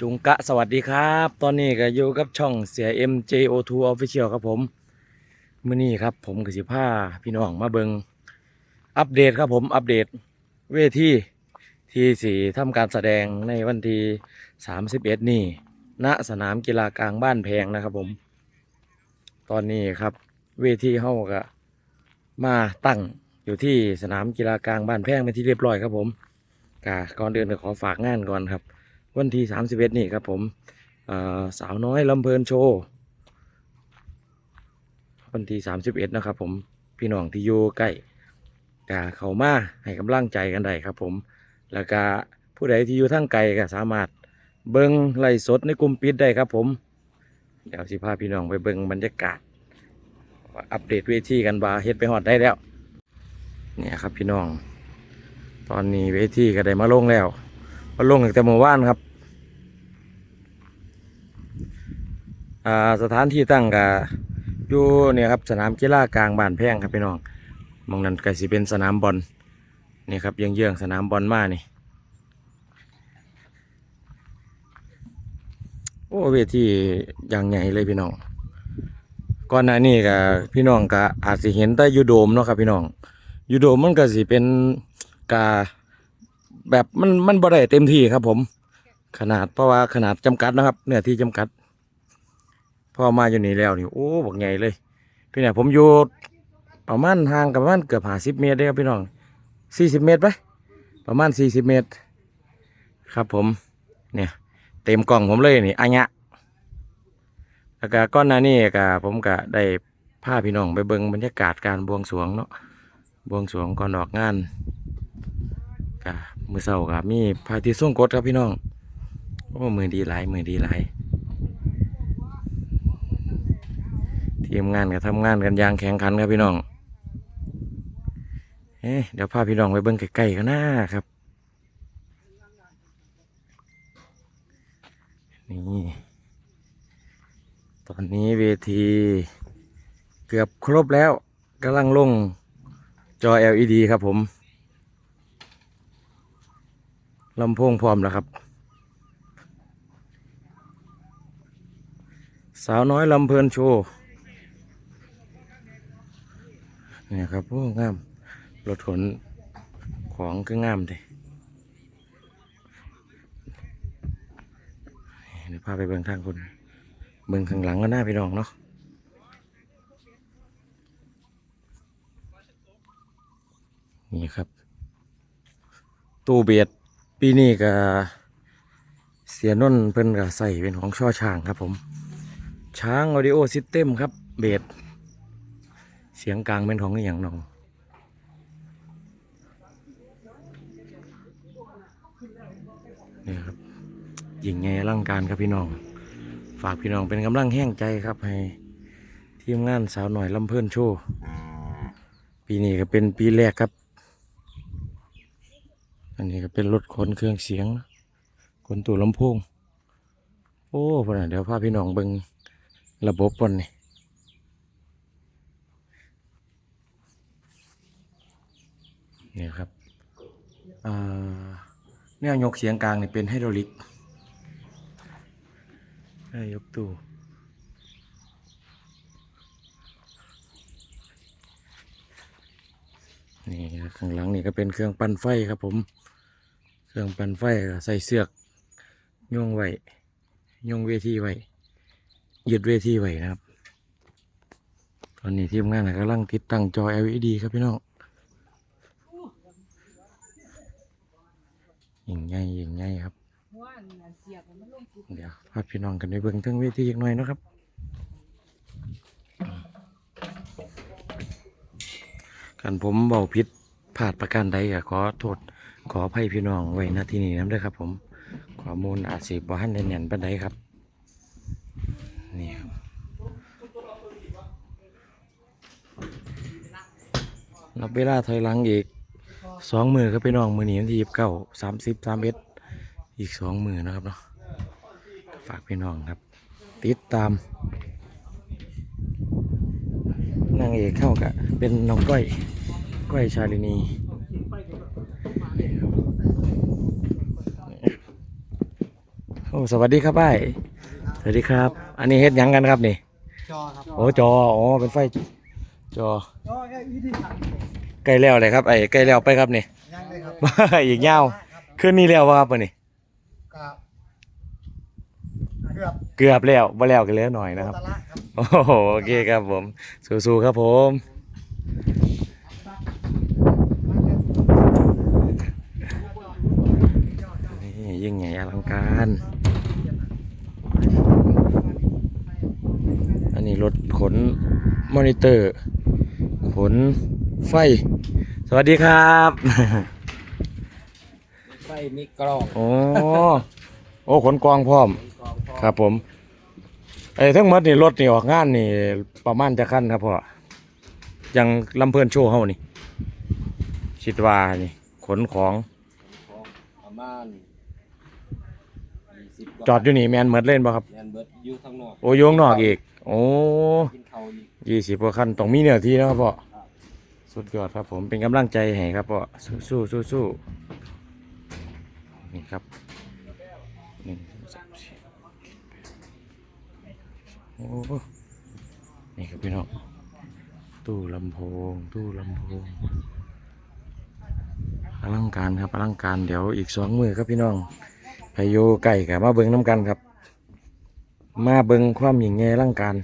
จุงกะสวัสดีครับ ตอนนี้ก็อยู่กับช่องเสีย MJO2 Official ครับผมมื้อนี้ครับผมกับสิพาพี่น้องมาเบิงอัปเดตครับผมอัปเดตเวทีที่สี่ทำการแสดงในวันที่31 นี่ณสนามกีฬากลางบ้านแพงนะครับผม ตอนนี้ครับเวทีเฮาก็มาตั้งอยู่ที่สนามกีฬากลางบ้านแพงเป็นที่เรียบร้อยครับผมก่อนเดินก็ขอฝากงานก่อนครับ วันที่ 31 นี่ครับผมสาวน้อยลำเพลินโชว์วันที่ 31 นะครับผมพี่น้องที่อยู่ใกล้กะเขามาให้กำลังใจกันได้ครับผม แล้วก็ผู้ใดที่อยู่ทางไกลก็สามารถเบิ้งไล่สดในกลุ่มปิดได้ครับผม เดี๋ยวสิพาพี่น้องไปเบิ้งบรรยากาศ อัปเดตเวทีกันบาเฮ็ดไปฮอดได้แล้ว เนี่ยครับพี่น้อง ตอนนี้เวทีก็ได้มาลงแล้ว มาลงตั้งแต่เมื่อวานครับอ่าสถานที่ตั้งก็อยู่เนี่ยครับสนามกีฬากลางบ้านแพงครับพี่น้องมองนั้นก็สิเป็นสนามบอลนี่ครับเยื้องๆสนามบอลมานี่โอ้เวทีอย่างใหญ่เลยพี่น้องก่อนหน้านี้ก็พี่น้องก็อาจสิเห็นแต่ยูโดมเนาะครับพี่น้องยูโดมมันก็สิเป็นกา แบบมันมันบ่ได้เต็มที่ครับ ผม ขนาดเพราะว่าขนาดจำกัดนะครับเนื้อที่จำกัด พอมาอยู่นี่แล้วนี่โอ้บอกใหญ่เลย พี่เนี่ยผมอยู่ประมาณห่างกับประมาณเกือบห้าสิบเมตรได้ครับพี่น้องสี่สิบเมตรไปประมาณสี่สิบเมตร ครับผม เนี่ย เต็มกล่องผมเลยนี่อัญะแล้วก็ก้อนหน้านี้ก็ผมก็ได้พาพี่น้องไปเบิ่งบรรยากาศการบวงสรวงเนาะบวงสรวงก่อนออกงาน กะมือเศร้ากับมีพาทีส่งกดครับพี่น้องโอ้มือดีหลายมือดีหลายทีมงานก็ทำงานกันอย่างแข่งขันครับพี่น้องเอ๊เดี๋ยวพาพี่น้องไปเบิ่งใกล้ๆกันนะครับนี่ตอนนี้เวทีเกือบครบแล้วกำลังลงจอ LED ครับผม ลำโพงพร้อมแล้วครับ สาวน้อยลำเพลินโชว์เนี่ยครับโอ้งามรถขนของก็งามเลยเดี๋ยวพาไปเบิ่งทางคนเบิ่งข้างหลังก็น่าพี่น้องเนาะนี่ครับ ตู้เบียด ปีนี้ก็เสียนนท์เพิ่นก็ใส่เป็นของช่อช้างครับผม ช้างออดิโอซิสเต็มครับ เบสเสียงกลางเป็นของอย่างน้องนี่ครับยิงไงร่างการครับพี่น้อง ฝากพี่น้องเป็นกำลังแห้งใจครับให้ทีมงานสาวหน่อยลำเพิ่นโชว์ปีนี้ก็เป็นปีแรกครับ อันนี้ก็เป็นรถขนเครื่องเสียงขนตู้ลำโพงโอ้พอนะเดี๋ยวพาพี่น้องเบิงระบบวันนี้เนี่ยครับอ่าแนวยกเสียงกลางนี่เป็นไฮดรอลิกให้ยกตู้นี่ข้างหลังนี่ก็เป็นเครื่องปั่นไฟครับผม เครื่องปั่นไฟก็ใส่เสือกโยงไว้โยงเวทีไว้ยึดเวทีไว้นะครับ ตอนนี้ทีมงานกำลังติดตั้งจอ LED ครับพี่น้องยิงไงยิงไงครับว่าอันนั้นเสียบมับ เดี๋ยวพาพี่น้องกันไปเบิ่งทั้งเวทีอีกหน่อยนะครับกันผมเบาพิษพลาดประการใดก็ขอโทษ ขออภัยพี่น้องไว้ณที่นี้น้ำด้วยครับผมข้อมูลอาจสิบ่ทันได้แน่นปานใดครับ นี่ครับนับเวลาถอยหลังอีกสองมือครับพี่น้องมือหนี้วันที่ยี่สิบเก้าสามสิบสามเอ็ดอีกสองมือนะครับเนาะฝากพี่น้องครับ ติดตามนางเอกเข้ากับเป็นน้องก้อย ก้อยชาลินี อ้สวัสดีครับป้ายสวัสดีครับ อันนี้เฮ็ดหยังกันครับนี่จอครับโอ้จออ๋อเป็นไฟจอจอแค่วิธีทำใกล้แล้วเลยครับไอ้ใกล้แล้วไปครับนี่ ยังเลยครับ อีกยาวครับคืนนี้แล้ววะครับมื้อนี้ กับเกือบเกือบแล้วบ่แล้วกันเหลือหน่อยนะครับ ตะละครับโอ้โหโอเคครับผม สู้ๆครับผม นี่ยิ่งใหญ่อลังการ อันนี้ รถขนมอนิเตอร์ ขนไฟ สวัสดีครับ ไฟมีกล้องโอ้ โอ้ขนกองพร้อมครับผมไอ้ทั้งหมดนี่รถนี่ออกงานนี่ประมาณจะขั้นครับพ่อยังลำเพลินโชว์เฮานี่คิดว่านี่ ขนของของประมาณยี่ สิบจอดอยู่นี่แมนเหมือนเล่นบ่ครับ แมนเบิร์ดอยู่ข้างนอกโอ้โยงนอกอีก โอ้กินเขาวอีก ยี่สิบกว่าคันต้องมีเนื้อที่นะครับพ่อสุดยอดครับผมเป็นกำลังใจให้ครับพ่อสู้สู้สู้สู้นี่ครับหนึ่งสองสามสี่โอ้นี่ครับพี่น้องตู้ลำโพง ตู้ลำโพง อลังการครับอลังการเดี๋ยวอีกสองมือครับพี่น้อง พายุไก่กับมาเบิงน้ำกันครับ มาเบิงความยิ่งใหญ่อลังการ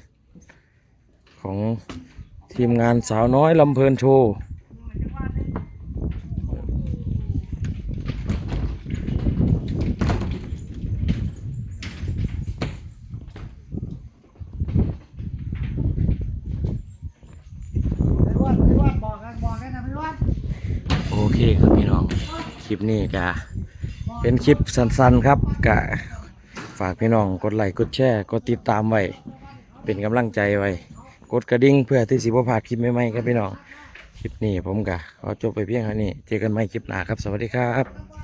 ของทีมงานสาวน้อยลำเพลินโชว์ไม่วัดไม่วัดบอกกันบอกกันนะไม่วัดโอเคครับพี่น้อง คลิปนี้กะ เป็นคลิปสั้นๆครับกะฝากพี่น้องกดไลค์กดแชร์กดติดตามไว้ เป็นกำลังใจไว้ กดกระดิ่งเพื่อที่สิบพลาดคลิปใหม่ๆครับพี่น้อง คลิปนี้ผมกะขอจบไปเพียงเท่านี้ เจอกันใหม่คลิปหน้าครับ สวัสดีครับ